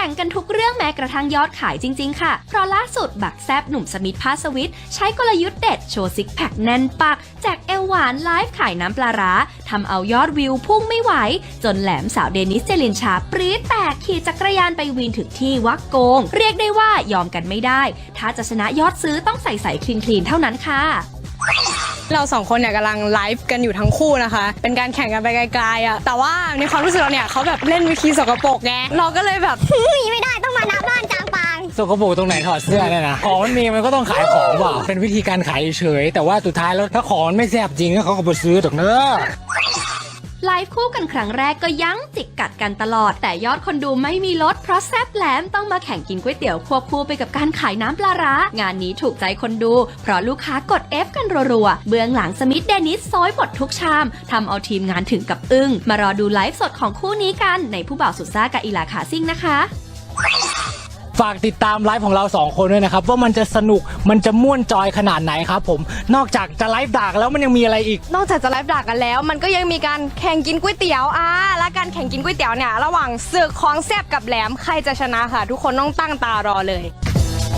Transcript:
ข่งกันทุกเรื่องแม้กระทั่งยอดขายจริง ๆ ค่ะ เพราะล่าสุดบักแซบหนุ่มสมิธพาสวิทใช้กลยุทธ์เด็ดโชว์ซิกแพคแน่นปักแจกเอวหวานไลฟ์ขายน้ำปลาร้าทำเอายอดวิวพุ่งไม่ไหว จนแหลมสาวเดนิสเจลินชาปรี๊ดแตกขี่จักรยานไปวีนถึงที่วักโกง เรียกได้ว่ายอมกันไม่ได้ ถ้าจะชนะยอดซื้อต้องใส่ใส่คลีนๆเท่านั้นค่ะ เราสองคนเนี่ยกำลังไลฟ์กันอยู่ทั้งคู่นะคะ เป็นการแข่งกันไปไกลๆอะแต่ว่าในความรู้สึกเราเนี่ยเขาแบบเล่นวิธีสกปรกไงเราก็เลยแบบหนีไม่ได้ต้องมานับบ้านกลางปางสกปรกตรงไหนถอดเสื้อเนี่ยนะของมันมีมันก็ต้องขายของเปล่าเป็นวิธีการขายเฉยๆแต่ว่าสุดท้ายแล้วถ้าของมันไม่แซ่บจริงก็เขาก็ไปซื้อตรงเนอะ ไลฟ์คู่กันครั้งแรกก็ยั้งจิกกัดกันตลอด แต่ยอดคนดูไม่มีลดเพราะแซบแหลมต้องมาแข่งกินก๋วยเตี๋ยวควบคู่ไปกับการขายน้ำปลาร้า งานนี้ถูกใจคนดู เพราะลูกค้ากด F กันรัวๆ เบื้องหลังสมิธเดนิสซอยหมดทุกชามทำเอาทีมงานถึงกับอึ้ง มารอดูไลฟ์สดของคู่นี้กันในผู้บ่าวสุดซ่ากับอีลาขาซิ่งนะคะ ฝากติดตามไลฟ์ของเราสองคนด้วยนะครับ ว่ามันจะสนุกมันจะม่วนจอยขนาดไหนครับผมนอกจากจะไลฟ์ด่ากันแล้วมันยังมีอะไรอีก นอกจากจะไลฟ์ด่ากันแล้ว มันก็ยังมีการแข่งกินก๋วยเตี๋ยวอ่าและการแข่งกินก๋วยเตี๋ยวเนี่ยระหว่างศึกของแซบกับแหลมใครจะชนะค่ะ ทุกคนต้องตั้งตารอเลย